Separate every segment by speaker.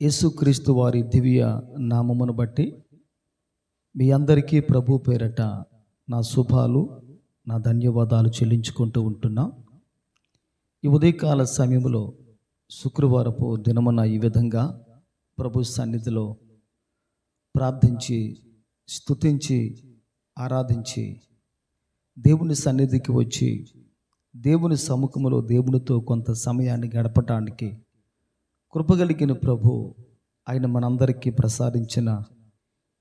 Speaker 1: యేసుక్రీస్తు వారి దివ్య నామమును బట్టి మీ అందరికీ ప్రభు పేరట నా శుభాలు నా ధన్యవాదాలు చెల్లించుకుంటూ ఉంటున్నా. ఈ ఉదయకాల సమయంలో శుక్రవారపు దినమున ఈ విధంగా ప్రభు సన్నిధిలో ప్రార్థించి స్తుతించి ఆరాధించి దేవుని సన్నిధికి వచ్చి దేవుని సముఖములో దేవునితో కొంత సమయాన్ని గడపటానికి కృపగలిగిన ప్రభు ఆయన మనందరికీ ప్రసాదించిన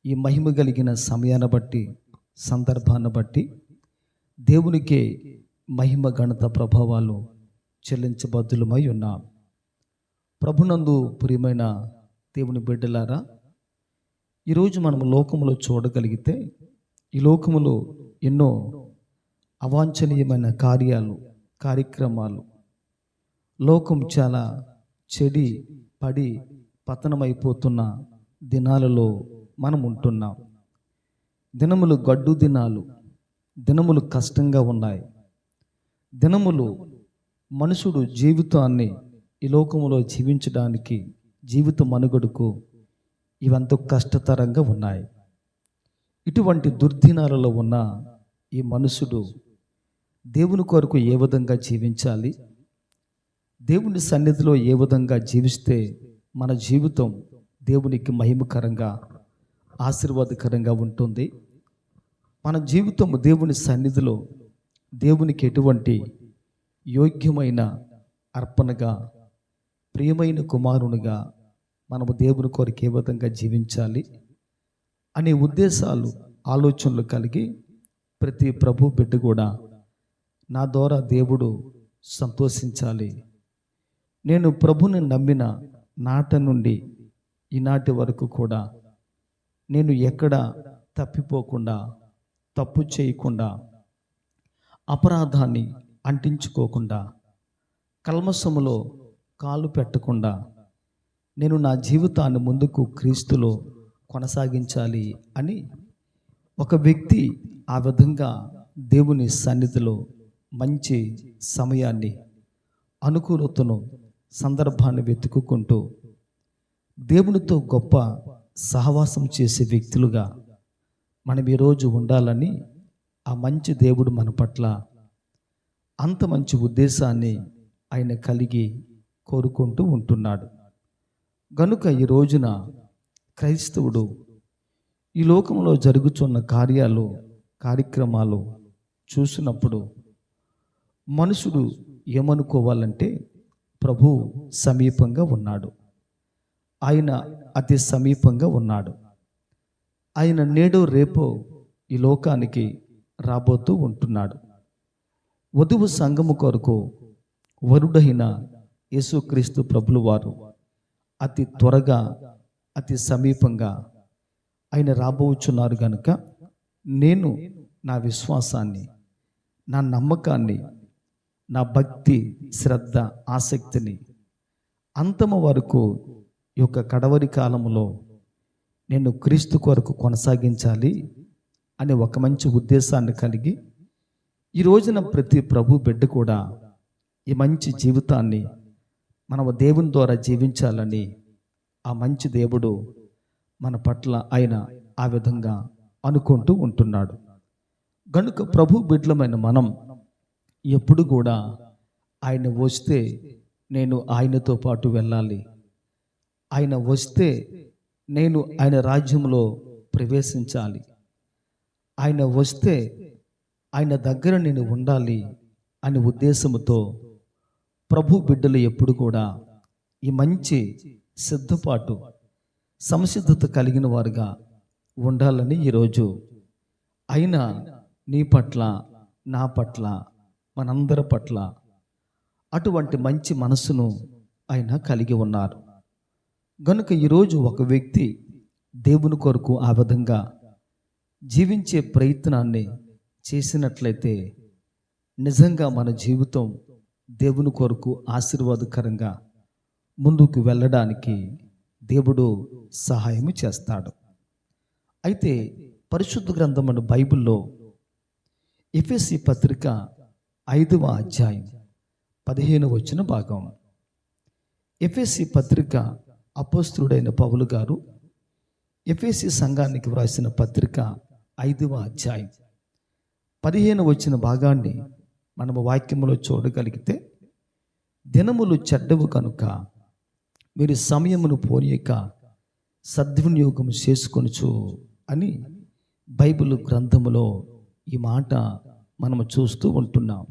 Speaker 1: ఈ మహిమ కలిగిన సమయాన్ని బట్టి సందర్భాన్ని బట్టి దేవునికే మహిమ గణత ప్రభావాలు చెల్లించబద్దులమై ఉన్నాం. ప్రభునందు ప్రియమైన దేవుని బిడ్డలారా ఈరోజు మనం లోకములో చూడగలిగితే ఈ లోకములో ఎన్నో అవాంఛనీయమైన కార్యాలు కార్యక్రమాలు లోకం చాలా చెడి పడి పతనమైపోతున్న దినాలలో మనం ఉంటున్నాం దినములు గడ్డు దినాలు దినములు కష్టంగా ఉన్నాయి. దినములు మనుషుడు జీవితాన్ని ఈ లోకములో జీవించడానికి జీవిత మనుగడకు ఇవంత కష్టతరంగా ఉన్నాయి. ఇటువంటి దుర్దినాలలో ఉన్న ఈ మనుషుడు దేవుని కొరకు ఏ విధంగా జీవించాలి? దేవుని సన్నిధిలో ఏ విధంగా జీవిస్తే మన జీవితం దేవునికి మహిమకరంగా ఆశీర్వాదకరంగా ఉంటుంది. మన జీవితం దేవుని సన్నిధిలో దేవునికి ఎటువంటి యోగ్యమైన అర్పణగా ప్రియమైన కుమారునిగా మనము దేవుని కొరకు ఏ విధంగా జీవించాలి అనే ఉద్దేశాలు ఆలోచనలు కలిగి ప్రతి ప్రభు బిడ్డ కూడా నా ద్వారా దేవుడు సంతోషించాలి. నేను ప్రభుని నమ్మిన నాట నుండి ఈనాటి వరకు కూడా నేను ఎక్కడ తప్పిపోకుండా తప్పు చేయకుండా అపరాధాన్ని అంటించుకోకుండా కల్మసములో కాలు పెట్టకుండా నేను నా జీవితాన్ని ముందుకు క్రీస్తులో కొనసాగించాలి అని ఒక వ్యక్తి ఆ విధంగా దేవుని సన్నిధిలో మంచి సమయాన్ని అనుకూలతను సందర్భాన్ని వెతుక్కుంటూ దేవునితో గొప్ప సహవాసం చేసే వ్యక్తులుగా మనం ఈరోజు ఉండాలని ఆ మంచి దేవుడు మన పట్ల అంత మంచి ఉద్దేశాన్ని ఆయన కలిగి కోరుకుంటూ ఉంటున్నాడు. గనుక ఈ రోజున క్రైస్తవుడు ఈ లోకంలో జరుగుతున్న కార్యాలు కార్యక్రమాలు చూసినప్పుడు మనుషుడు ఏమనుకోవాలంటే ప్రభు సమీపంగా ఉన్నాడు. ఆయన అతి సమీపంగా ఉన్నాడు. ఆయన నేడు రేపో ఈ లోకానికి రాబోతూ ఉంటున్నాడు. వధువు సంఘము కొరకు వరుడైన యేసుక్రీస్తు ప్రభులు వారు అతి త్వరగా అతి సమీపంగా ఆయన రాబోచున్నారు కనుక నేను నా విశ్వాసాన్ని నా నమ్మకాన్ని నా భక్తి శ్రద్ధ ఆసక్తిని అంతము వరకు ఈ యొక్క కడవరి కాలంలో నేను క్రీస్తు కొరకు కొనసాగించాలి అనే ఒక మంచి ఉద్దేశాన్ని కలిగి ఈ రోజున ప్రతి ప్రభు బిడ్డ కూడా ఈ మంచి జీవితాన్ని మనము దేవుని ద్వారా జీవించాలని ఆ మంచి దేవుడు మన పట్ల ఆయన ఆ విధంగా అనుకుంటూ ఉంటున్నాడు. గనుక ప్రభు బిడ్డలమైన మనం ఎప్పుడు కూడా ఆయన వస్తే నేను ఆయనతో పాటు వెళ్ళాలి. ఆయన వస్తే నేను ఆయన రాజ్యంలో ప్రవేశించాలి. ఆయన వస్తే ఆయన దగ్గర నేను ఉండాలి అనే ఉద్దేశంతో ప్రభు బిడ్డలు ఎప్పుడు కూడా ఈ మంచి సిద్ధపాటు సంసిద్ధత కలిగిన వారుగా ఉండాలని ఈరోజు. అయినా నీ పట్ల నా పట్ల మనందరి పట్ల అటువంటి మంచి మనసును ఆయన కలిగి ఉన్నారు. గనుక ఈరోజు ఒక వ్యక్తి దేవుని కొరకు ఆ విధంగా జీవించే ప్రయత్నాన్ని చేసినట్లయితే నిజంగా మన జీవితం దేవుని కొరకు ఆశీర్వాదకరంగా ముందుకు వెళ్ళడానికి దేవుడు సహాయం చేస్తాడు. అయితే పరిశుద్ధ గ్రంథమైన బైబిల్లో ఎఫ్ఎస్సి పత్రిక ఐదవ అధ్యాయం పదిహేను వచ్చిన భాగం. ఎఫ్ఎస్సి పత్రిక అపోస్తుడైన పౌలు గారు ఎఫ్ఎస్సి సంఘానికి వ్రాసిన పత్రిక ఐదవ అధ్యాయం పదిహేను వచ్చిన భాగాన్ని మనము వాక్యంలో చూడగలిగితే దినములు చెడ్డవు కనుక మీరు సమయమును పోనీయక సద్వినియోగం చేసుకొనుచు అని బైబిల్ గ్రంథములో ఈ మాట మనము చూస్తూ ఉంటున్నాం.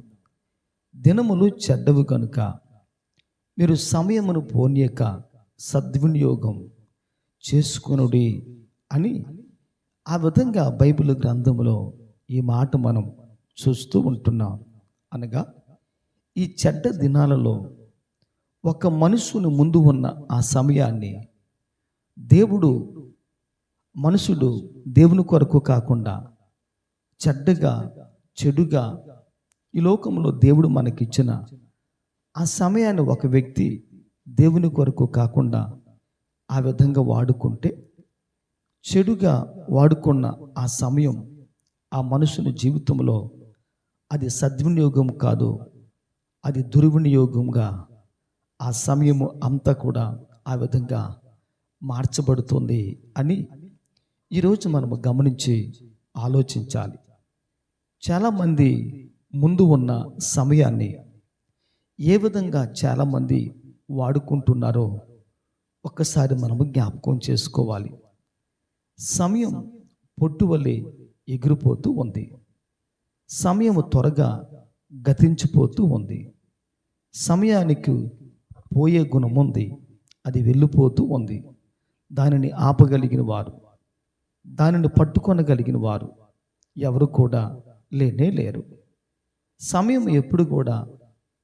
Speaker 1: దినములు చెడ్డవు కనుక మీరు సమయమును పోనీయక సద్వినియోగం చేసుకొనుడి అని ఆ విధంగా బైబిల్ గ్రంథంలో ఈ మాట మనం చూస్తూ ఉంటున్నాం. అనగా ఈ చెడ్డ దినాలలో ఒక మనుషుని ముందు ఉన్న ఆ సమయాన్ని దేవుడు మనుషుడు దేవుని కొరకు కాకుండా చెడ్డగా చెడుగా ఈ లోకంలో దేవుడు మనకిచ్చిన ఆ సమయాన్ని ఒక వ్యక్తి దేవుని కొరకు కాకుండా ఆ విధంగా వాడుకుంటే చెడుగా వాడుకున్న ఆ సమయం ఆ మనుషుని జీవితంలో అది సద్వినియోగం కాదు అది దుర్వినియోగంగా ఆ సమయము అంతా కూడా ఆ విధంగా మార్చబడుతుంది అని ఈరోజు మనము గమనించి ఆలోచించాలి. చాలామంది ముందు ఉన్న సమయాన్ని ఏ విధంగా చాలామంది వాడుకుంటున్నారో ఒక్కసారి మనము జ్ఞాపకం చేసుకోవాలి. సమయం పొట్టు వల్లే ఎగిరిపోతూ ఉంది. సమయం త్వరగా గతించిపోతూ ఉంది. సమయానికి పోయే గుణం ఉంది. అది వెళ్ళిపోతూ ఉంది. దానిని ఆపగలిగిన వారు దానిని పట్టుకొనగలిగిన వారు ఎవరు కూడా లేనే లేరు. సమయం ఎప్పుడు కూడా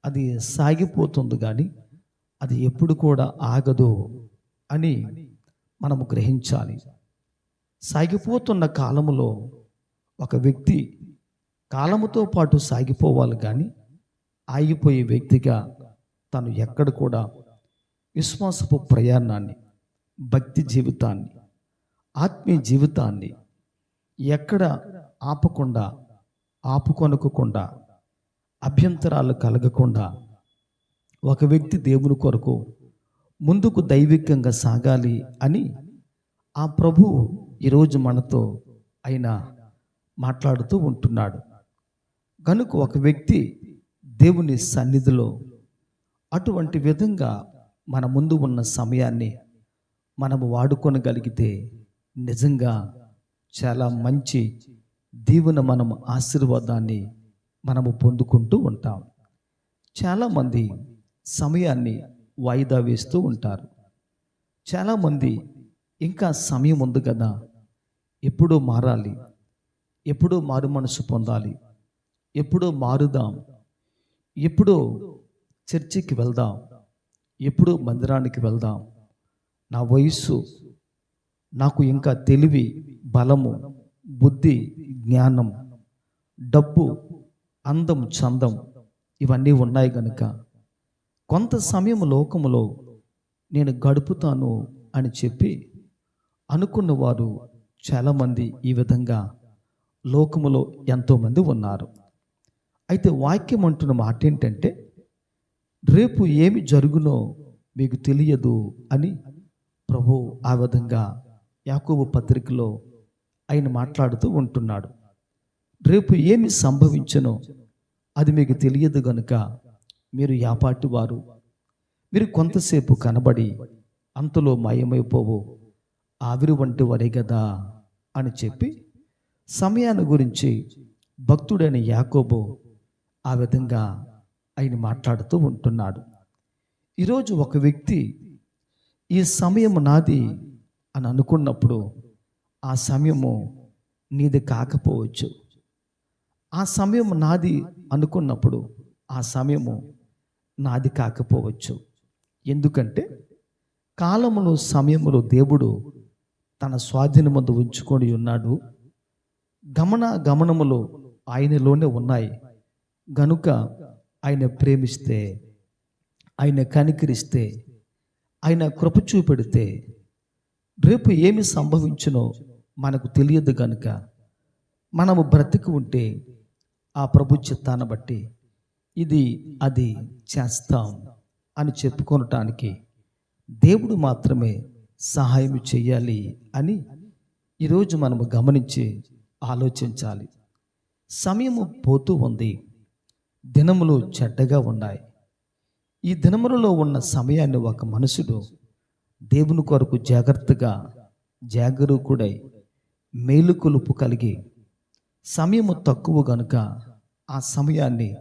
Speaker 1: అది సాగిపోతుంది కానీ అది ఎప్పుడు కూడా ఆగదు అని మనము గ్రహించాలి. సాగిపోతున్న కాలములో ఒక వ్యక్తి కాలముతో పాటు సాగిపోవాలి కానీ ఆగిపోయే వ్యక్తిగా తను ఎక్కడ కూడా విశ్వాసపు ప్రయాణాన్ని భక్తి జీవితాన్ని ఆత్మీయ జీవితాన్ని ఎక్కడ ఆపకుండా ఆపుకొనకుండా అభ్యంతరాలు కలగకుండా ఒక వ్యక్తి దేవుని కొరకు ముందుకు దైవికంగా సాగాలి అని ఆ ప్రభు ఈరోజు మనతో ఆయన మాట్లాడుతూ ఉంటున్నాడు. కనుక ఒక వ్యక్తి దేవుని సన్నిధిలో అటువంటి విధంగా మన ముందు ఉన్న సమయాన్ని మనము వాడుకొనగలిగితే నిజంగా చాలా మంచి దీవున మనం ఆశీర్వాదాన్ని మనము పొందుకుంటూ ఉంటాం. చాలామంది సమయాన్ని వాయిదా వేస్తూ ఉంటారు. చాలామంది ఇంకా సమయం ఉంది కదా ఎప్పుడూ మారాలి ఎప్పుడూ మారు మనసు పొందాలి ఎప్పుడూ మారుదాం ఎప్పుడూ చర్చికి వెళ్దాం ఎప్పుడూ మందిరానికి వెళ్దాం. నా వయస్సు నాకు ఇంకా తెలివి బలము బుద్ధి జ్ఞానం డబ్బు అందం చందం ఇవన్నీ ఉన్నాయి కనుక కొంత సమయం లోకములో నేను గడుపుతాను అని చెప్పి అనుకున్న వారు చాలామంది ఈ విధంగా లోకములో ఎంతోమంది ఉన్నారు. అయితే వాక్యం అంటున్న మాట ఏంటంటే రేపు ఏమి జరుగునో మీకు తెలియదు అని ప్రభు ఆ విధంగా యాకోబు పత్రికలో ఆయన మాట్లాడుతూ ఉంటున్నాడు. రేపు ఏమి సంభవించనో అది మీకు తెలియదు గనుక మీరు యాపాటి వారు మీరు కొంతసేపు కనబడి అంతలో మాయమైపోవు. ఆవిరి వంటి వరే కదా అని చెప్పి సమయాన్ని గురించి భక్తుడైన యాకోబు ఆ విధంగా ఆయన మాట్లాడుతూ ఉంటున్నాడు. ఈరోజు ఒక వ్యక్తి ఈ సమయం నాది అని అనుకున్నప్పుడు ఆ సమయము నీది కాకపోవచ్చు. ఆ సమయం నాది అనుకున్నప్పుడు ఆ సమయము నాది కాకపోవచ్చు. ఎందుకంటే కాలములో సమయములో దేవుడు తన స్వాధీనమందు ఉంచుకొని ఉన్నాడు. గమన గమనములో ఆయనలోనే ఉన్నాయి. గనుక ఆయన ప్రేమిస్తే ఆయన కనికరిస్తే ఆయన కృప చూపెడితే రేపు ఏమి సంభవించునో మనకు తెలియదు గనుక మనము బ్రతికి ఉంటే ఆ ప్రభు చిత్తాన్ని బట్టి ఇది అది చేస్తాం అని చెప్పుకొనటానికి దేవుడు మాత్రమే సహాయం చేయాలి అని ఈరోజు మనము గమనించి ఆలోచించాలి. సమయము పోతూ ఉంది. దినములు చెడ్డగా ఉన్నాయి. ఈ దినములలో ఉన్న సమయాన్ని ఒక మనుషుడు దేవుని కొరకు జాగ్రత్తగా జాగరూకుడై మేలుకొలుపు కలిగి సమయము తక్కువ కనుక ఆ సమయాన్ని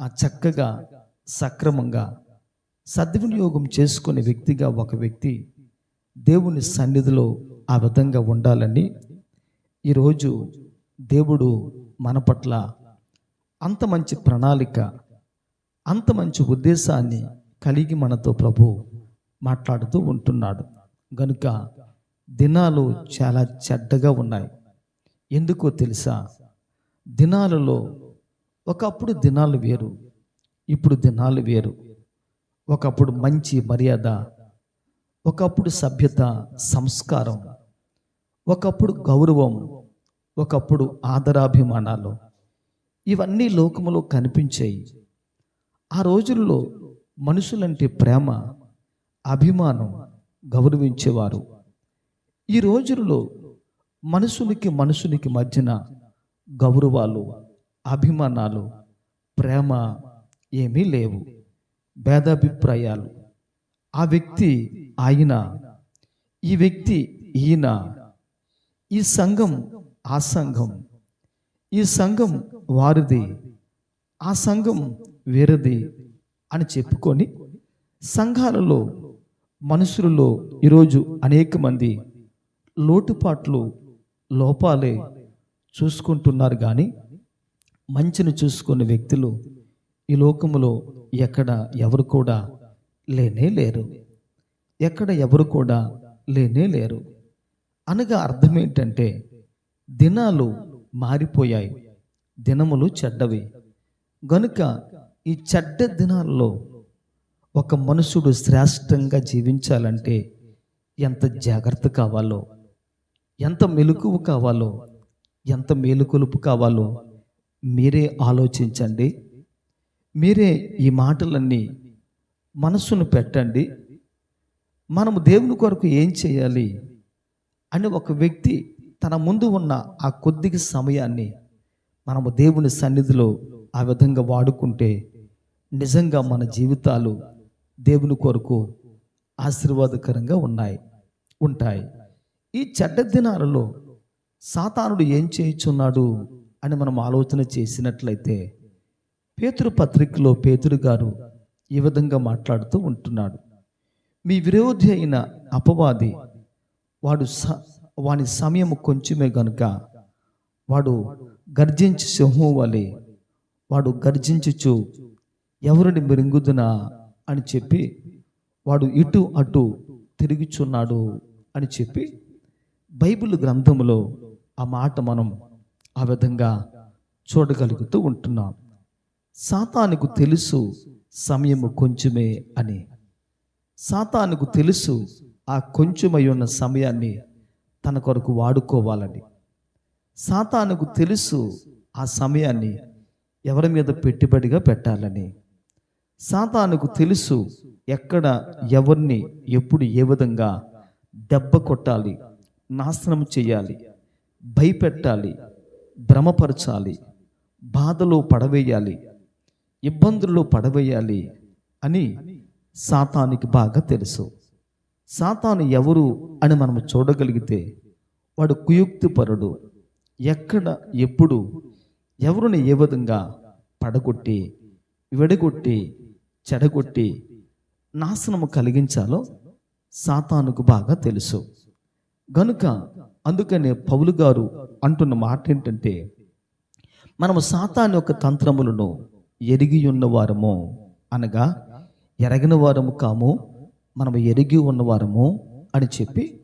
Speaker 1: ఆ చక్కగా సక్రమంగా సద్వినియోగం చేసుకునే వ్యక్తిగా ఒక వ్యక్తి దేవుని సన్నిధిలో ఆ విధంగా ఉండాలని ఈరోజు దేవుడు మన పట్ల అంత మంచి ప్రణాళిక అంత మంచి ఉద్దేశాన్ని కలిగి మనతో ప్రభు మాట్లాడుతూ ఉంటున్నాడు. గనుక దినాలు చాలా చెడ్డగా ఉన్నాయి. ఎందుకో తెలుసా? దినాలలో ఒకప్పుడు దినాలు వేరు ఇప్పుడు దినాలు వేరు. ఒకప్పుడు మంచి మర్యాద ఒకప్పుడు సభ్యత సంస్కారం ఒకప్పుడు గౌరవం ఒకప్పుడు ఆదరాభిమానాలు. ఇవన్నీ లోకములో కనిపించాయి. ఆ రోజుల్లో మనుషులంటే ప్రేమ అభిమానం గౌరవించేవారు. ఈ రోజుల్లో మనుషులకి మనుషులకి మధ్యన గౌరవాలు అభిమానాలు ప్రేమ ఏమీ లేవు. భేదాభిప్రాయాలు. ఆ వ్యక్తి ఆయన ఈ వ్యక్తి ఈయన. ఈ సంఘం ఆ సంఘం. ఈ సంఘం వారిది ఆ సంఘం వేరేది అని చెప్పుకొని సంఘాలలో మనుషులలో ఈరోజు అనేక మంది లోటుపాట్లు లోపాలే చూసుకుంటున్నారు కానీ మంచిని చూసుకునే వ్యక్తులు ఈ లోకములో ఎక్కడ ఎవరు కూడా లేనే లేరు. ఎక్కడ ఎవరు కూడా లేనే లేరు. అనగా అర్థం ఏంటంటే దినాలు మారిపోయాయి దినములు చెడ్డవి. గనుక ఈ చెడ్డ దినాల్లో ఒక మనుషుడు శ్రేష్టంగా జీవించాలంటే ఎంత జాగ్రత్త కావాలో ఎంత మెలకువ కావాలో ఎంత మేలుకొలుపు కావాలో మీరే ఆలోచించండి. మీరే ఈ మాటలన్నీ మనస్సును పెట్టండి. మనము దేవుని కొరకు ఏం చేయాలి అని ఒక వ్యక్తి తన ముందు ఉన్న ఆ కొద్దిగా సమయాన్ని మనము దేవుని సన్నిధిలో ఆ విధంగా వాడుకుంటే నిజంగా మన జీవితాలు దేవుని కొరకు ఆశీర్వాదకరంగా ఉన్నాయి ఉంటాయి. ఈ చెడ్డ దినాలలో సాతానుడు ఏం చేయుచున్నాడు అని మనం ఆలోచన చేసినట్లయితే పేతురు పత్రికలో పేతురు గారు ఈ విధంగా మాట్లాడుతూ ఉంటున్నాడు. మీ విరోధి అయిన అపవాది వాడు స వాని సమయం కొంచెమే గనుక వాడు గర్జించి సింహం వలె వాడు గర్జించుచు ఎవరిని మృంగుదునా అని చెప్పి వాడు ఇటు అటు తిరుగుచున్నాడు అని చెప్పి బైబిల్ గ్రంథంలో ఆ మాట మనం ఆ విధంగా చూడగలుగుతూ ఉంటున్నాం. సాతానుకు తెలుసు సమయము కొంచెమే అని. సాతానుకు తెలుసు ఆ కొంచెమై ఉన్న సమయాన్ని తన కొరకు వాడుకోవాలని. సాతానుకు తెలుసు ఆ సమయాన్ని ఎవరి మీద పెట్టుబడిగా పెట్టాలని. సాతానుకు తెలుసు ఎక్కడ ఎవరిని ఎప్పుడు ఏ విధంగా దెబ్బ కొట్టాలి నాశనం చేయాలి భయపెట్టాలి భ్రమపరచాలి బాధలో పడవేయాలి ఇబ్బందుల్లో పడవేయాలి అని సాతానికి బాగా తెలుసు. సాతాను ఎవరు అని మనం చూడగలిగితే వాడు కుయుక్తిపరుడు ఎక్కడ ఎప్పుడు ఎవరిని ఏ విధంగా పడగొట్టి విడగొట్టి చెడగొట్టి నాశనము కలిగించాలో సాతానుకు బాగా తెలుసు. గనుక అందుకనే పౌలు గారు అంటున్న మాట ఏంటంటే మనము సాతాను యొక్క తంత్రములను ఎరిగి ఉన్నవారము అనగా ఎరగిన వారము కాము మనము ఎరిగి ఉన్నవారము అని చెప్పి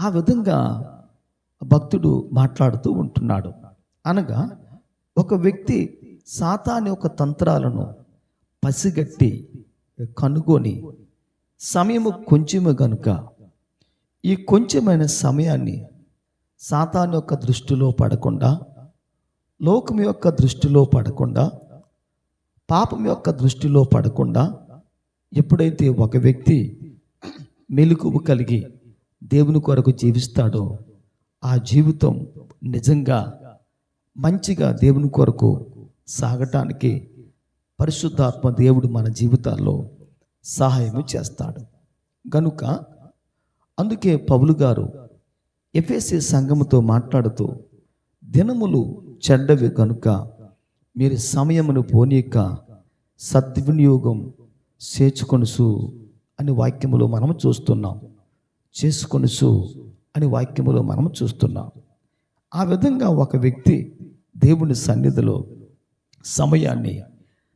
Speaker 1: ఆ విధంగా భక్తుడు మాట్లాడుతూ ఉంటున్నాడు. అనగా ఒక వ్యక్తి సాతాని యొక్క తంత్రాలను పసిగట్టి కనుగొని సమయము కొంచెము గనుక ఈ కొంచెమైన సమయాన్ని సాతాన్ యొక్క దృష్టిలో పడకుండా లోకం యొక్క దృష్టిలో పడకుండా పాపం యొక్క దృష్టిలో పడకుండా ఎప్పుడైతే ఒక వ్యక్తి మెలకువ కలిగి దేవుని కొరకు జీవిస్తాడో ఆ జీవితం నిజంగా మంచిగా దేవుని కొరకు సాగటానికి పరిశుద్ధాత్మ దేవుడు మన జీవితాల్లో సహాయం చేస్తాడు. గనుక అందుకే పౌలు గారు ఎఫ్ఎస్సి సంఘముతో మాట్లాడుతూ దినములు చెడ్డవి కనుక మీరు సమయమును పోనీక సద్వినియోగం చేర్చుకొనుసు అని వాక్యములో మనం చూస్తున్నాం. చేసుకొనుసు అని వాక్యములో మనం చూస్తున్నాం. ఆ విధంగా ఒక వ్యక్తి దేవుని సన్నిధిలో సమయాన్ని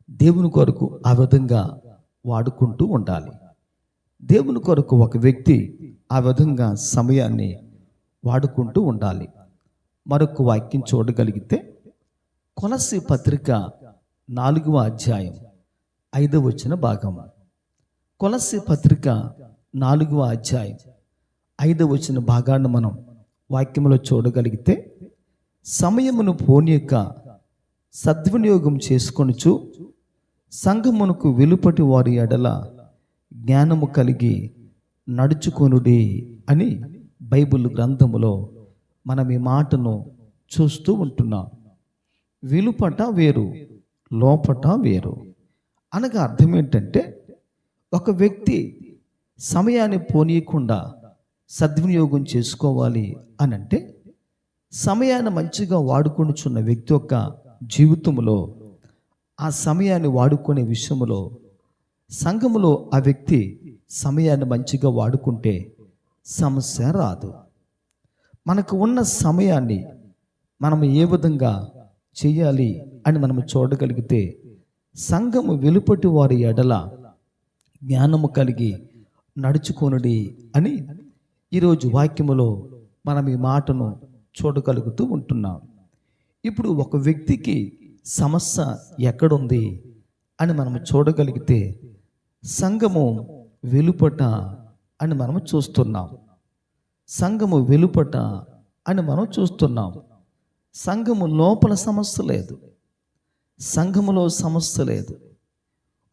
Speaker 1: దేవుని కొరకు ఆ విధంగా వాడుకుంటూ ఉండాలి. దేవుని కొరకు ఒక వ్యక్తి ఆ విధంగా సమయాన్ని వాడుకుంటూ ఉండాలి. మరొక వాక్యం చూడగలిగితే కొలసి పత్రిక నాలుగవ అధ్యాయం ఐదవ వచ్చిన భాగం. కొలసి పత్రిక నాలుగవ అధ్యాయం ఐదవ వచ్చిన భాగాన్ని మనం వాక్యంలో చూడగలిగితే సమయమును పోనీయక సద్వినియోగం చేసుకొనుచు సంఘమునకు వెలుపటి వారి ఎడల జ్ఞానము కలిగి నడుచుకొనుడి అని బైబిల్ గ్రంథములో మనం ఈ మాటను చూస్తూ ఉంటున్నాం. వెలుపట వేరు లోపట వేరు. అనగా అర్థం ఏంటంటే ఒక వ్యక్తి సమయాన్ని పోనీయకుండా సద్వినియోగం చేసుకోవాలి అని అంటే సమయాన్ని మంచిగా వాడుకొనుచున్న వ్యక్తి యొక్క జీవితంలో ఆ సమయాన్ని వాడుకునే విషయంలో సంఘములో ఆ వ్యక్తి సమయాన్ని మంచిగా వాడుకుంటే సమస్య రాదు. మనకు ఉన్న సమయాన్ని మనం ఏ విధంగా చేయాలి అని మనం చూడగలిగితే సంఘము వెలుపటి వారి ఎడల జ్ఞానము కలిగి నడుచుకొనుడి అని ఈరోజు వాక్యములో మనం ఈ మాటను చూడగలుగుతూ ఉంటున్నాం. ఇప్పుడు ఒక వ్యక్తికి సమస్య ఎక్కడుంది అని మనం చూడగలిగితే సంఘము వెలుపట అని మనం చూస్తున్నాం. సంఘము వెలుపట అని మనం చూస్తున్నాం. సంఘము లోపల సమస్య లేదు. సంఘములో సమస్య లేదు.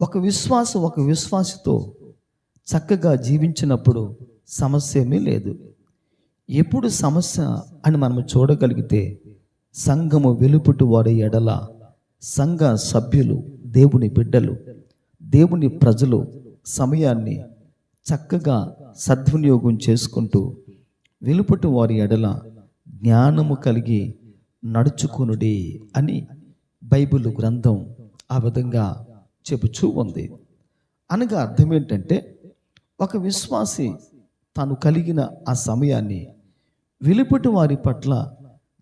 Speaker 1: ఒక విశ్వాస ఒక విశ్వాసతో చక్కగా జీవించినప్పుడు సమస్య ఏమీ లేదు. ఎప్పుడు సమస్య అని మనం చూడగలిగితే సంఘము వెలుపుటి వారి ఎడల సంఘ సభ్యులు దేవుని బిడ్డలు దేవుని ప్రజలు సమయాన్ని చక్కగా సద్వినియోగం చేసుకుంటూ వెలుపటి వారి ఎడల జ్ఞానము కలిగి నడుచుకునుడి అని బైబిల్ గ్రంథం ఆ విధంగా చెబుచూ ఉంది. అనగా అర్థం ఏంటంటే ఒక విశ్వాసి తాను కలిగిన ఆ సమయాన్ని వెలుపటి వారి పట్ల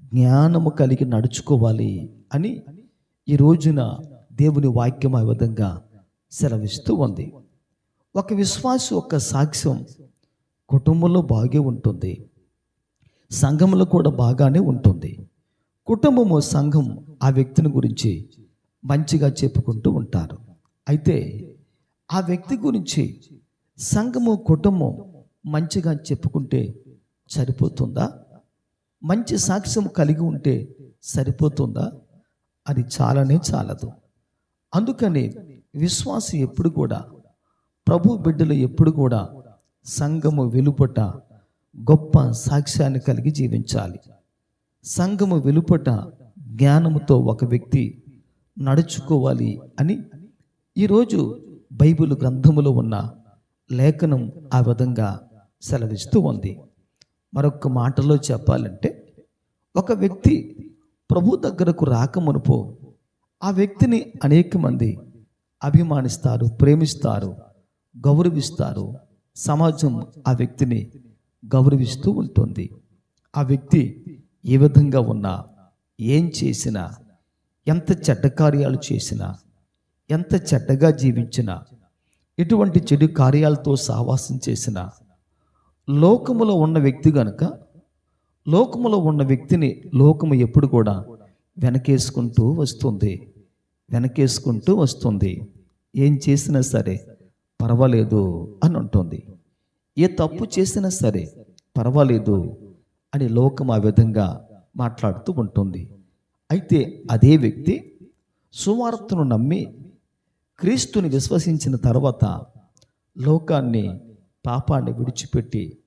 Speaker 1: జ్ఞానము కలిగి నడుచుకోవాలి అని ఈ రోజున దేవుని వాక్యం ఆ విధంగా సెలవిస్తూ ఉంది. ఒక విశ్వాసం ఒక సాక్ష్యం కుటుంబంలో బాగే ఉంటుంది. సంఘంలో కూడా బాగానే ఉంటుంది. కుటుంబము సంఘం ఆ వ్యక్తిని గురించి మంచిగా చెప్పుకుంటూ ఉంటారు. అయితే ఆ వ్యక్తి గురించి సంఘము కుటుంబం మంచిగా చెప్పుకుంటే సరిపోతుందా? మంచి సాక్ష్యం కలిగి ఉంటే సరిపోతుందా? అది చాలానే చాలదు. అందుకని విశ్వాసం ఎప్పుడు కూడా ప్రభు బిడ్డలు ఎప్పుడు కూడా సంఘము వెలుపట గొప్ప సాక్ష్యాన్ని కలిగి జీవించాలి. సంఘము వెలుపట జ్ఞానముతో ఒక వ్యక్తి నడుచుకోవాలి అని ఈరోజు బైబిల్ గ్రంథములో ఉన్న లేఖనం ఆ విధంగా సెలవిస్తూ ఉంది. మరొక మాటలో చెప్పాలంటే ఒక వ్యక్తి ప్రభు దగ్గరకు రాకమునుపో ఆ వ్యక్తిని అనేక మంది అభిమానిస్తారు ప్రేమిస్తారు. గౌరవిస్తారు సమాజం ఆ వ్యక్తిని గౌరవిస్తూ ఉంటుంది. ఆ వ్యక్తి ఏ విధంగా ఉన్నా ఏం చేసినా ఎంత చెడ్డ కార్యాలు చేసినా ఎంత చెడ్డగా జీవించినా ఎటువంటి చెడు కార్యాలతో సహవాసం చేసినా లోకములో ఉన్న వ్యక్తి గనుక లోకములో ఉన్న వ్యక్తిని లోకము ఎప్పుడు కూడా వెనకేసుకుంటూ వస్తుంది. వెనకేసుకుంటూ వస్తుంది. ఏం చేసినా సరే పర్వాలేదు అని ఉంటుంది ఏ తప్పు చేసినా సరే పర్వాలేదు అని లోకం ఆ విధంగా మాట్లాడుతూ ఉంటుంది. అయితే అదే వ్యక్తి సువార్తను నమ్మి క్రీస్తుని విశ్వసించిన తర్వాత లోకాన్ని పాపాన్ని విడిచిపెట్టి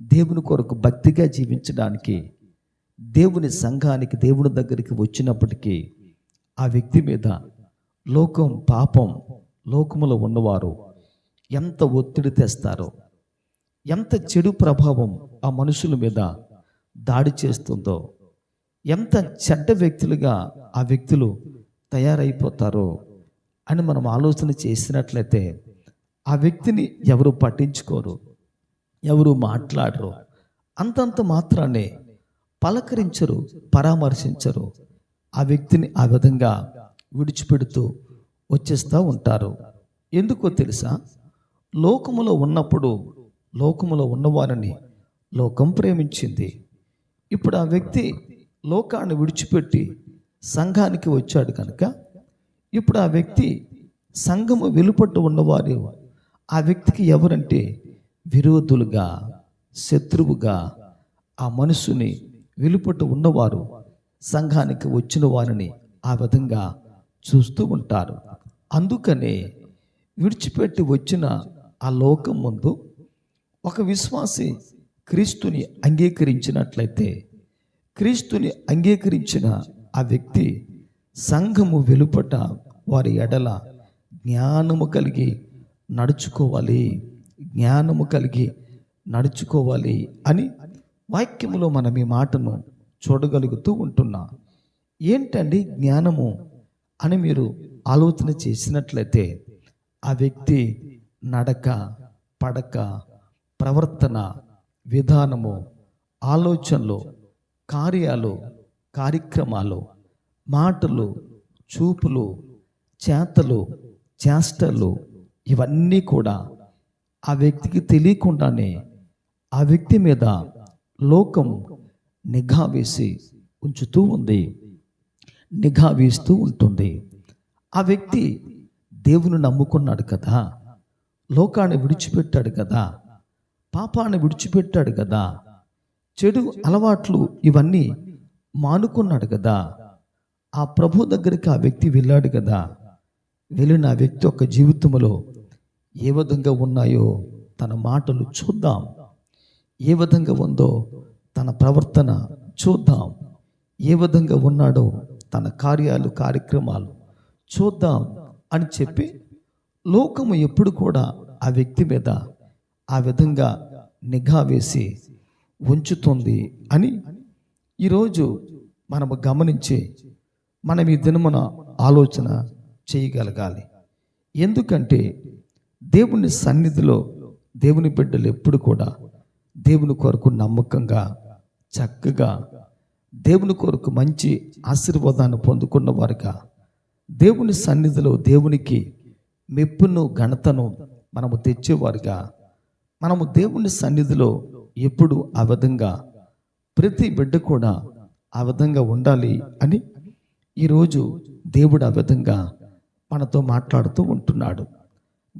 Speaker 1: దేవుని కొరకు భక్తిగా జీవించడానికి దేవుని సంఘానికి దేవుని దగ్గరికి వచ్చినప్పటికీ ఆ వ్యక్తి మీద లోకం పాపం లోకములో ఉన్నవారు ఎంత ఒత్తిడి తెస్తారో? ఎంత చెడు ప్రభావం ఆ మనుషుల మీద దాడి చేస్తుందో? ఎంత చెడ్డ వ్యక్తులుగా ఆ వ్యక్తులు తయారైపోతారో అని మనం ఆలోచన చేసినట్లయితే ఆ వ్యక్తిని ఎవరు పట్టించుకోరు ఎవరు మాట్లాడరు. అంతంత మాత్రాన్ని పలకరించరు పరామర్శించరు. ఆ వ్యక్తిని ఆ విధంగా విడిచిపెడుతూ వచ్చేస్తూ ఉంటారు. ఎందుకో తెలుసా? లోకములో ఉన్నప్పుడు లోకములో ఉన్నవారిని లోకం ప్రేమించింది. ఇప్పుడు ఆ వ్యక్తి లోకాన్ని విడిచిపెట్టి సంఘానికి వచ్చాడు కనుక ఇప్పుడు ఆ వ్యక్తి సంఘము వెలుపట్టు ఉన్నవారు ఆ వ్యక్తికి ఎవరంటే విరోధులుగా శత్రువుగా ఆ మనసుని వెలుపట్టు ఉన్నవారు సంఘానికి వచ్చిన వారిని ఆ విధంగా చూస్తూ ఉంటారు. అందుకనే విడిచిపెట్టి వచ్చిన ఆ లోకం ముందు ఒక విశ్వాసి క్రీస్తుని అంగీకరించినట్లయితే క్రీస్తుని అంగీకరించిన ఆ వ్యక్తి సంఘము వెలుపట వారి ఎడల జ్ఞానము కలిగి నడుచుకోవాలి జ్ఞానము కలిగి నడుచుకోవాలి అని వాక్యములో మనం ఈ మాటను చూడగలుగుతూ ఉంటున్నా. ఏంటండి జ్ఞానము అని మీరు ఆలోచన చేసినట్లయితే ఆ వ్యక్తి నడక పడక ప్రవర్తన విధానము ఆలోచనలు కార్యాలు కార్యక్రమాలు మాటలు చూపులు చేతలు చేష్టలు ఇవన్నీ కూడా ఆ వ్యక్తికి తెలియకుండానే ఆ వ్యక్తి మీద లోకం నిఘా వేసి ఉంచుతూ ఉంది నిఘా వేస్తూ ఉంటుంది ఆ వ్యక్తి దేవుని నమ్ముకున్నాడు కదా లోకాన్ని విడిచిపెట్టాడు కదా. పాపాన్ని విడిచిపెట్టాడు కదా. చెడు అలవాట్లు ఇవన్నీ మానుకున్నాడు కదా. ఆ ప్రభు దగ్గరికి ఆ వ్యక్తి వెళ్ళాడు కదా. వెళ్ళిన ఆ వ్యక్తి యొక్క జీవితంలో ఏ విధంగా ఉన్నాయో తన మాటలు చూద్దాం. ఏ విధంగా ఉందో తన ప్రవర్తన చూద్దాం. ఏ విధంగా ఉన్నాడో తన కార్యాలు కార్యక్రమాలు చూద్దాం అని చెప్పి లోకము ఎప్పుడు కూడా ఆ వ్యక్తి మీద ఆ విధంగా నిఘా వేసి ఉంచుతుంది అని ఈరోజు మనము గమనించి మనం ఈ దినమున ఆలోచన చేయగలగాలి. ఎందుకంటే దేవుని సన్నిధిలో దేవుని బిడ్డలు ఎప్పుడు కూడా దేవుని కొరకు నమ్మకంగా చక్కగా దేవుని కొరకు మంచి ఆశీర్వాదాన్ని పొందుకున్న వారుగా దేవుని సన్నిధిలో దేవునికి మెప్పును ఘనతను మనము తెచ్చేవారుగా. మనము దేవుని సన్నిధిలో ఎప్పుడు ఆ విధంగా ప్రతి బిడ్డ కూడా ఆ విధంగా ఉండాలి అని ఈరోజు దేవుడు ఆ విధంగా మనతో మాట్లాడుతూ ఉంటున్నాడు.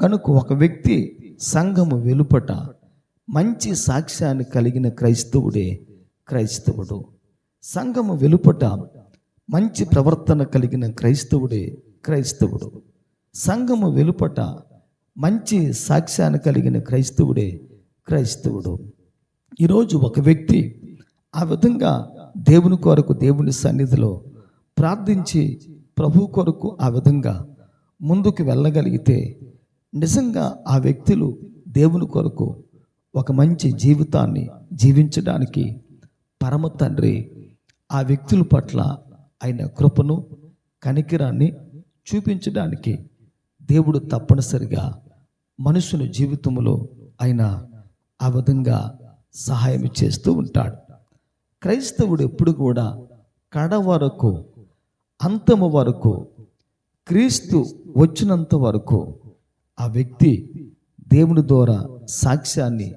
Speaker 1: కనుక ఒక వ్యక్తి సంఘము వెలుపట మంచి సాక్ష్యాన్ని కలిగిన క్రైస్తవుడే క్రైస్తవుడు. సంఘము వెలుపట మంచి ప్రవర్తన కలిగిన క్రైస్తవుడే క్రైస్తవుడు. సంఘము వెలుపట మంచి సాక్ష్యాన్ని కలిగిన క్రైస్తవుడే క్రైస్తవుడు. ఈరోజు ఒక వ్యక్తి ఆ విధంగా దేవుని కొరకు దేవుని సన్నిధిలో ప్రార్థించి ప్రభు కొరకు ఆ విధంగా ముందుకు వెళ్ళగలిగితే నిజంగా ఆ వ్యక్తులు దేవుని కొరకు ఒక మంచి జీవితాన్ని జీవించడానికి పరమ తండ్రి ఆ వ్యక్తుల పట్ల ఆయన కృపను కనికిరాన్ని చూపించడానికి దేవుడు తప్పనిసరిగా మనుషుని జీవితంలో ఆయన ఆ విధంగా సహాయం చేస్తూ ఉంటాడు. క్రైస్తవుడు ఎప్పుడు కూడా కడ వరకు అంతము వరకు క్రీస్తు వచ్చినంత వరకు ఆ వ్యక్తి దేవుని ద్వారా సాక్ష్యాన్ని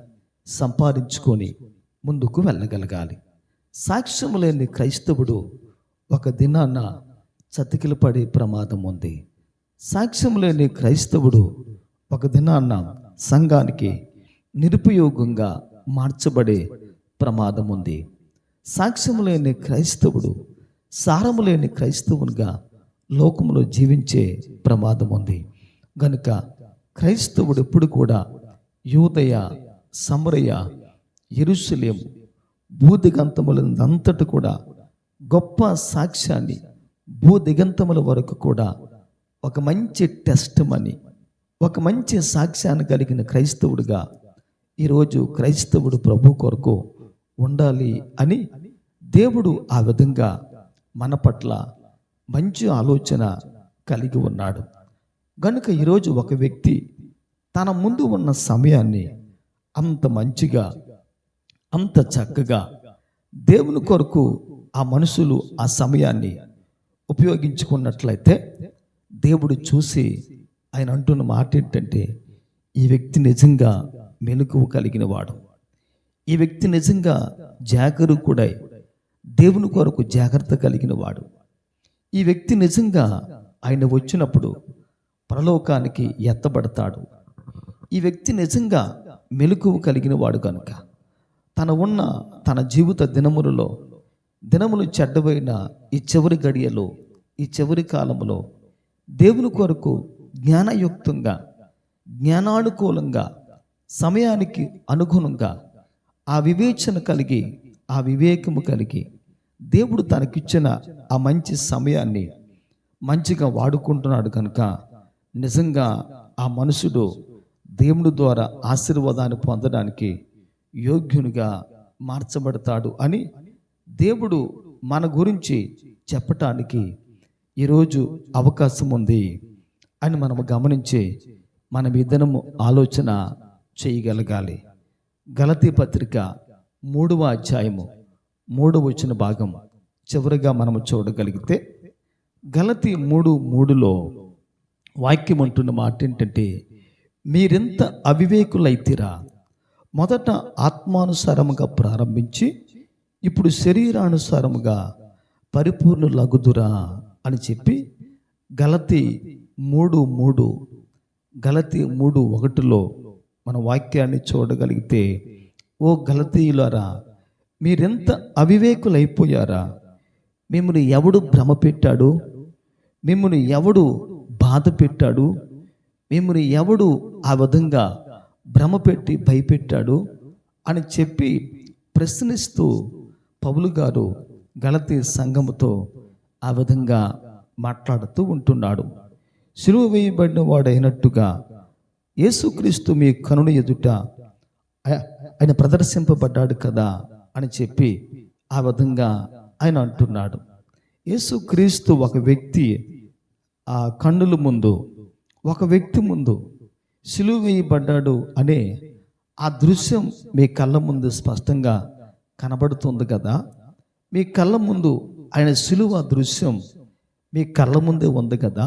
Speaker 1: సంపాదించుకొని ముందుకు వెళ్ళగలగాలి. సాక్ష్యం లేని క్రైస్తవుడు ఒక దినాన చతికిలపడే ప్రమాదం ఉంది. సాక్ష్యం లేని క్రైస్తవుడు ఒక దినాన్న సంఘానికి నిరుపయోగంగా మార్చబడే ప్రమాదం ఉంది. సాక్ష్యం లేని క్రైస్తవుడు సారము లేని క్రైస్తవునిగా లోకంలో జీవించే ప్రమాదం ఉంది. గనుక క్రైస్తవుడు ఎప్పుడు కూడా యూదయ సమరయ ఎరుసలేం భూదిగంతములందంతటి కూడా గొప్ప సాక్ష్యాన్ని భూదిగంతముల వరకు కూడా ఒక మంచి టెస్ట్ అని ఒక మంచి సాక్ష్యాన్ని కలిగిన క్రైస్తవుడిగా ఈరోజు క్రైస్తవుడు ప్రభు కొరకు ఉండాలి అని దేవుడు ఆ విధంగా మన పట్ల మంచి ఆలోచన కలిగి ఉన్నాడు. గనుక ఈరోజు ఒక వ్యక్తి తన ముందు ఉన్న సమయాన్ని అంత మంచిగా అంత చక్కగా దేవుని కొరకు ఆ మనుషులు ఆ సమయాన్ని ఉపయోగించుకున్నట్లయితే దేవుడు చూసి ఆయన అంటున్న మాట ఏంటంటే ఈ వ్యక్తి నిజంగా మెలకువ కలిగిన వాడు. ఈ వ్యక్తి నిజంగా జాగరూకుడై దేవుని కొరకు జాగ్రత్త కలిగిన వాడు. ఈ వ్యక్తి నిజంగా ఆయన వచ్చినప్పుడు పరలోకానికి ఎత్తబడతాడు. ఈ వ్యక్తి నిజంగా మెలకువ కలిగిన వాడు కనుక. తన ఉన్న తన జీవిత దినములలో దినములు చెడ్డవైన ఈ చివరి గడియలో ఈ చివరి కాలంలో దేవుని కొరకు జ్ఞానయుక్తంగా జ్ఞానానుకూలంగా సమయానికి అనుగుణంగా ఆ వివేచన కలిగి ఆ వివేకము కలిగి దేవుడు తనకిచ్చిన ఆ మంచి సమయాన్ని మంచిగా వాడుకుంటున్నాడు కనుక నిజంగా ఆ మనుషుడు దేవుని ద్వారా ఆశీర్వాదాన్ని పొందడానికి యోగ్యునిగా మార్చబడతాడు అని దేవుడు మన గురించి చెప్పటానికి ఈరోజు అవకాశం ఉంది అని మనము గమనించి మనం విధనము ఆలోచన చేయగలగాలి. గలతీ పత్రిక మూడవ అధ్యాయము మూడవ వచ్చిన భాగం చివరిగా మనము చూడగలిగితే గలతి మూడు మూడులో వాక్యం అంటున్న మాట ఏంటంటే మీరెంత అవివేకులైతిరా. మొదట ఆత్మానుసారముగా ప్రారంభించి ఇప్పుడు శరీరానుసారముగా పరిపూర్ణులగుదురా. అని చెప్పి గలతి మూడు మూడు గలతి మూడు ఒకటిలో మన వాక్యాన్ని చూడగలిగితే ఓ గలతీయులారా మీరెంత అవివేకులైపోయారా? మిమ్మల్ని ఎవడు భ్రమ పెట్టాడు? మిమ్మల్ని ఎవడు బాధ పెట్టాడు? మిమ్మల్ని ఎవడు ఆ విధంగా భ్రమ పెట్టి భయపెట్టాడు? అని చెప్పి ప్రశ్నిస్తూ పౌలు గారు గలతీ సంఘముతో ఆ విధంగా మాట్లాడుతూ ఉంటున్నాడు. సిలువ వేయబడిన వాడైనట్టుగా యేసుక్రీస్తు మీ కనుని ఎదుట ఆయన ప్రదర్శింపబడ్డాడు కదా అని చెప్పి ఆ విధంగా ఆయన అంటున్నాడు. యేసుక్రీస్తు ఒక వ్యక్తి ఆ కన్నుల ముందు ఒక వ్యక్తి ముందు సిలువ వేయబడ్డాడు అనే ఆ దృశ్యం మీ కళ్ళ ముందు స్పష్టంగా కనబడుతుంది కదా. మీ కళ్ళ ముందు ఆయన సులువ దృశ్యం మీ కళ్ళ ముందే ఉంది కదా.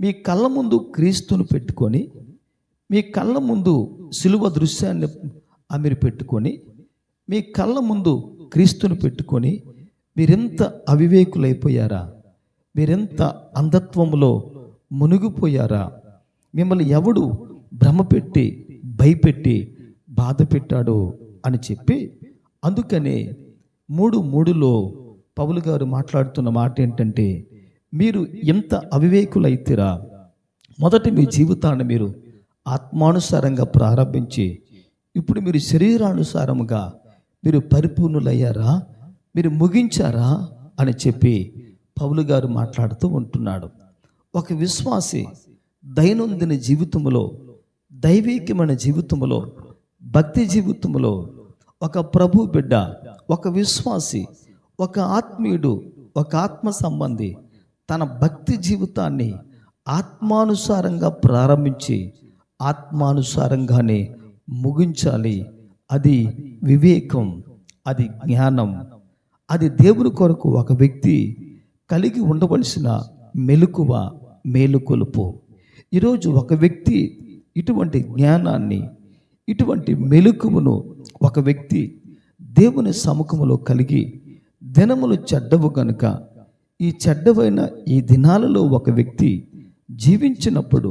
Speaker 1: మీ కళ్ళ ముందు క్రీస్తును పెట్టుకొని మీ కళ్ళ ముందు సులువ దృశ్యాన్ని మీరు పెట్టుకొని మీ కళ్ళ ముందు క్రీస్తును పెట్టుకొని మీరెంత అవివేకులైపోయారా? మీరెంత అంధత్వంలో మునిగిపోయారా? మిమ్మల్ని ఎవడు భ్రమ పెట్టి భయపెట్టి బాధ పెట్టాడో అని చెప్పి అందుకనే మూడు మూడులో పౌలు గారు మాట్లాడుతున్న మాట ఏంటంటే మీరు ఎంత అవివేకులైతేరా? మొదట మీ జీవితాన్ని మీరు ఆత్మానుసారంగా ప్రారంభించి ఇప్పుడు మీరు శరీరానుసారముగా మీరు పరిపూర్ణులయ్యారా? మీరు ముగించారా? అని చెప్పి పౌలు గారు మాట్లాడుతూ ఉంటున్నాడు. ఒక విశ్వాసి దైనందిన జీవితంలో దైవికమైన జీవితంలో భక్తి జీవితంలో ఒక ప్రభు బిడ్డ ఒక విశ్వాసి ఒక ఆత్మీయుడు ఒక ఆత్మ సంబంధి తన భక్తి జీవితాన్ని ఆత్మానుసారంగా ప్రారంభించి ఆత్మానుసారంగానే ముగించాలి. అది వివేకం అది జ్ఞానం. అది దేవుని కొరకు ఒక వ్యక్తి కలిగి ఉండవలసిన మెలకువ మేలుకొలుపు. ఈరోజు ఒక వ్యక్తి ఇటువంటి జ్ఞానాన్ని ఇటువంటి మెలకువను ఒక వ్యక్తి దేవుని సముఖంలో కలిగి దినములు చెడ్డవు కనుక ఈ చెడ్డవైన ఈ దినాలలో ఒక వ్యక్తి జీవించినప్పుడు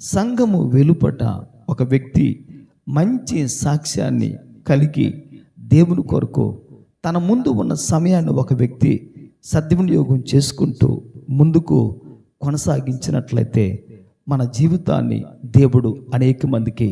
Speaker 1: సంఘము వెలుపట ఒక వ్యక్తి మంచి సాక్ష్యాన్ని కలిగి దేవుని కొరకు తన ముందు ఉన్న సమయాన్ని ఒక వ్యక్తి సద్వినియోగం చేసుకుంటూ ముందుకు కొనసాగించినట్లయితే మన జీవితాన్ని దేవుడు అనేక మందికి